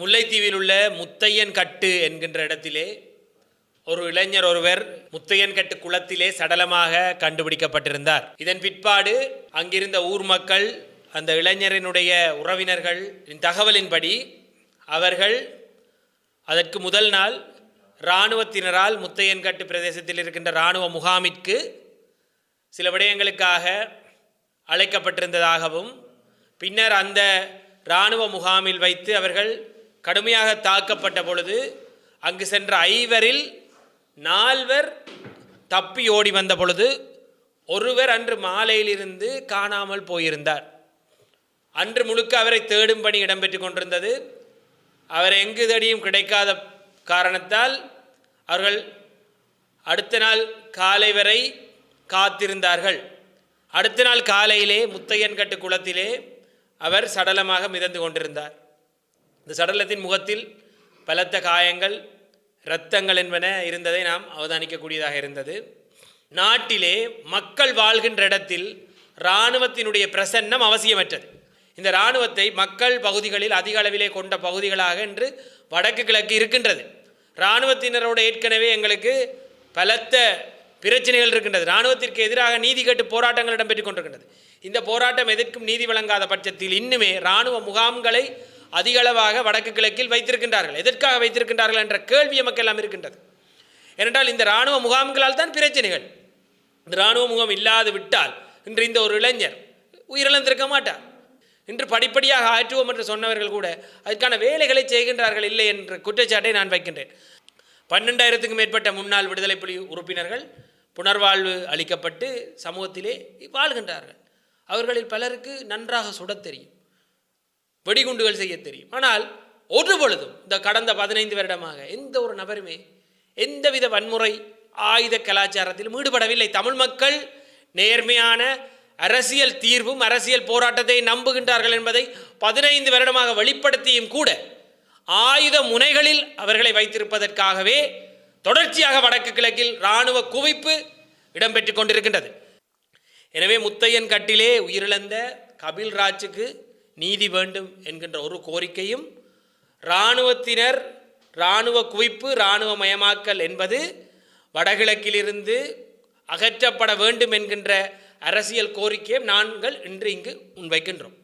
முல்லைத்தீவில் உள்ள முத்தையன் கட்டு என்கின்ற இடத்திலே ஒரு இளைஞர் ஒருவர் முத்தையன் கட்டு குளத்திலே சடலமாக கண்டுபிடிக்கப்பட்டிருந்தார். இதன் பிற்பாடு அங்கிருந்த ஊர் மக்கள் அந்த இளைஞரினுடைய உறவினர்கள் தகவலின்படி அவர்கள் அதற்கு முதல் நாள் இராணுவத்தினரால் முத்தையன்கட்டு பிரதேசத்தில் இருக்கின்ற இராணுவ முகாமிற்கு சில விடயங்களுக்காக அழைக்கப்பட்டிருந்ததாகவும் பின்னர் அந்த இராணுவ முகாமில் வைத்து அவர்கள் கடுமையாக தாக்கப்பட்ட பொழுது அங்கு சென்ற ஐவரில் நால்வர் தப்பி ஓடி வந்த பொழுது ஒருவர் அன்று மாலையிலிருந்து காணாமல் போயிருந்தார். அன்று முழுக்க அவரை தேடும் பணி இடம்பெற்று கொண்டிருந்தது. அவர் எங்கு தடியும் கிடைக்காத காரணத்தால் அவர்கள் அடுத்த நாள் காலை வரை காத்திருந்தார்கள். அடுத்த நாள் காலையிலே முத்தையன்கட்டு குளத்திலே அவர் சடலமாக மிதந்து கொண்டிருந்தார். இந்த சடலத்தின் முகத்தில் பலத்த காயங்கள் இரத்தங்கள் என்பன இருந்ததை நாம் அவதானிக்கக்கூடியதாக இருந்தது. நாட்டிலே மக்கள் வாழ்கின்ற இடத்தில் இராணுவத்தினுடைய பிரசன்னம் அவசியமற்றது. இந்த இராணுவத்தை மக்கள் பகுதிகளில் அதிக அளவிலே கொண்ட பகுதிகளாக இன்று வடக்கு கிழக்கு இருக்கின்றது. இராணுவத்தினரோடு ஏற்கனவே எங்களுக்கு பலத்த பிரச்சனைகள் இருக்கின்றது. இராணுவத்திற்கு எதிராக நீதி கேட்டு போராட்டங்கள் இடம்பெற்றுக் கொண்டிருக்கின்றது. இந்த போராட்டம் எதற்கும் நீதி வழங்காத பட்சத்தில் இன்னுமே இராணுவ முகாம்களை அதிகளவாக வடக்கு கிழக்கில் வைத்திருக்கின்றார்கள். எதற்காக வைத்திருக்கின்றார்கள் என்ற கேள்வி நமக்கு எல்லாம் இருக்கின்றது. ஏனென்றால் இந்த இராணுவ முகாம்களால் தான் பிரச்சனைகள். இந்த இராணுவ முகாம் இல்லாது விட்டால் இன்று இந்த ஒரு இளைஞர் உயிரிழந்திருக்க மாட்டார். இன்று படிப்படியாக ஆற்றுவோம் என்று சொன்னவர்கள் கூட அதற்கான வேலைகளை செய்கின்றார்கள் இல்லை என்ற குற்றச்சாட்டை நான் வைக்கின்றேன். பன்னெண்டாயிரத்துக்கும் மேற்பட்ட முன்னாள் விடுதலை புலி உறுப்பினர்கள் புனர்வாழ்வு அளிக்கப்பட்டு சமூகத்திலே வாழ்கின்றார்கள். அவர்களில் பலருக்கு நன்றாக சுடத் தெரியும். வெடிகுண்டுகள் செய்ய தெரியும். ஆனால் ஒரு பொழுதும் இந்த கடந்த பதினைந்து வருடமாக எந்த ஒரு நபருமே எந்தவித வன்முறை ஆயுத கலாச்சாரத்திலும் ஈடுபடவில்லை. தமிழ் மக்கள் நேர்மையான அரசியல் தீர்வும் அரசியல் போராட்டத்தை நம்புகின்றார்கள் என்பதை பதினைந்து வருடமாக வெளிப்படுத்தியும் கூட ஆயுத முனைகளில் அவர்களை வைத்திருப்பதற்காகவே தொடர்ச்சியாக வடக்கு கிழக்கில் இராணுவ குவிப்பு இடம்பெற்று கொண்டிருக்கின்றது. எனவே முத்தையன் கட்டிலே உயிரிழந்த கபில் ராஜுக்கு நீதி வேண்டும் என்கின்ற ஒரு கோரிக்கையும் இராணுவத்தினர் இராணுவ குவிப்பு இராணுவமயமாக்கல் என்பது வடகிழக்கிலிருந்து அகற்றப்பட வேண்டும் என்கின்ற அரசியல் கோரிக்கையை நாங்கள் இன்று இங்கு முன்வைக்கின்றோம்.